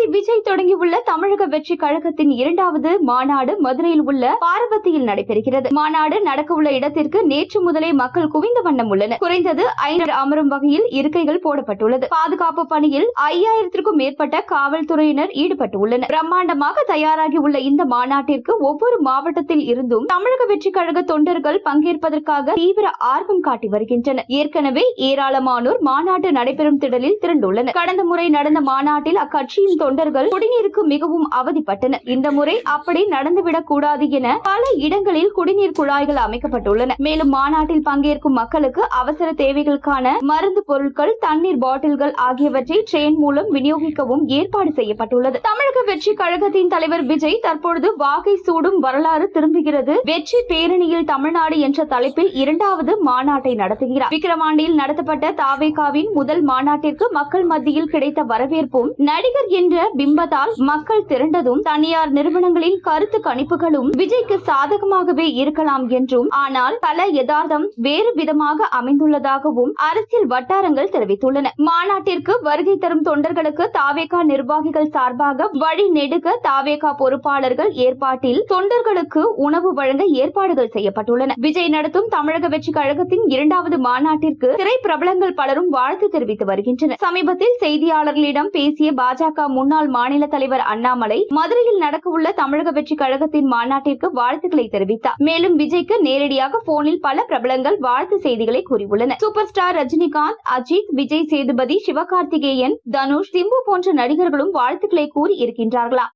தளபதி விஜய் தொடங்கியுள்ள தமிழக வெற்றி கழகத்தின் இரண்டாவது மாநாடு மதுரையில் உள்ள பார்வதியில் நடைபெறுகிறது. மாநாடு நடக்க உள்ள இடத்திற்கு நேற்று முதலே மக்கள் குவிந்த வண்ணம் உள்ளனர் குறைந்தது ஐநூறு அமரும் வகையில் இருக்கைகள் போடப்பட்டுள்ளது. பாதுகாப்பு பணியில் ஐயாயிரத்திற்கும் மேற்பட்ட காவல்துறையினர் ஈடுபட்டுள்ளனர். பிரம்மாண்டமாக தயாராகி உள்ள இந்த மாநாட்டிற்கு ஒவ்வொரு மாவட்டத்தில் இருந்தும் தமிழக வெற்றி கழக தொண்டர்கள் பங்கேற்பதற்காக தீவிர ஆர்வம் காட்டி வருகின்றனர். ஏற்கனவே ஏராளமானோர் மாநாட்டு நடைபெறும் திடலில் திரண்டுள்ளனர். கடந்த முறை நடந்த மாநாட்டில் அக்கட்சியின் தொண்டர் தொண்டர்கள் குடிநீருக்கு மிகவும் அவதிப்பட்டனர். இந்த முறை அப்படி நடந்துவிடக் கூடாது என பல இடங்களில் குடிநீர் குழாய்கள் அமைக்கப்பட்டுள்ளன. மேலும் மாநாட்டில் பங்கேற்கும் மக்களுக்கு அவசர தேவைகளுக்கான மருந்து பொருட்கள் தண்ணீர் பாட்டில்கள் ஆகியவற்றை ட்ரெயின் மூலம் விநியோகிக்கவும் ஏற்பாடு செய்யப்பட்டுள்ளது. தமிழக வெற்றி கழகத்தின் தலைவர் விஜய் தற்பொழுது வாகை சூடும் வரலாறு திரும்புகிறது. வெற்றி பேரணியில் தமிழ்நாடு என்ற தலைப்பில் இரண்டாவது மாநாட்டை நடத்துகிறார். விக்கிரவாண்டியில் நடத்தப்பட்ட தாவேகாவின் முதல் மாநாட்டிற்கு மக்கள் மத்தியில் கிடைத்த வரவேற்பும் நடிகர் என்ற பிம்பத்தால் மக்கள் திரண்டதும் தனியார் நிறுவனங்களின் கருத்து கணிப்புகளும் விஜய்க்கு சாதகமாகவே இருக்கலாம் என்றும் ஆனால் பல யதார்த்தம் வேறு விதமாக அமைந்துள்ளதாகவும் அரசியல் வட்டாரங்கள் தெரிவித்துள்ளன. மாநாட்டிற்கு வருகை தரும் தொண்டர்களுக்கு தாவேகா நிர்வாகிகள் சார்பாக வழி நெடுக தாவேகா பொறுப்பாளர்கள் ஏற்பாட்டில் தொண்டர்களுக்கு உணவு வழங்க ஏற்பாடுகள் செய்யப்பட்டுள்ளன. விஜய் நடத்தும் தமிழக வெற்றி கழகத்தின் இரண்டாவது மாநாட்டிற்கு திரை பிரபலங்கள் பலரும் வாழ்த்து தெரிவித்து வருகின்றனர். சமீபத்தில் செய்தியாளர்களிடம் பேசிய பாஜக முன்னாள் மாநில தலைவர் அண்ணாமலை மதுரையில் நடக்கவுள்ள தமிழக வெற்றி கழகத்தின் மாநாட்டிற்கு வாழ்த்துக்களை தெரிவித்தார். மேலும் விஜய்க்கு நேரடியாக போனில் பல பிரபலங்கள் வாழ்த்து செய்திகளை கூறியுள்ளனர். சூப்பர் ஸ்டார் ரஜினிகாந்த் அஜித் விஜய் சேதுபதி சிவகார்த்திகேயன் தனுஷ் சிம்பு போன்ற நடிகர்களும் வாழ்த்துக்களை கூறி இருக்கின்றார்களா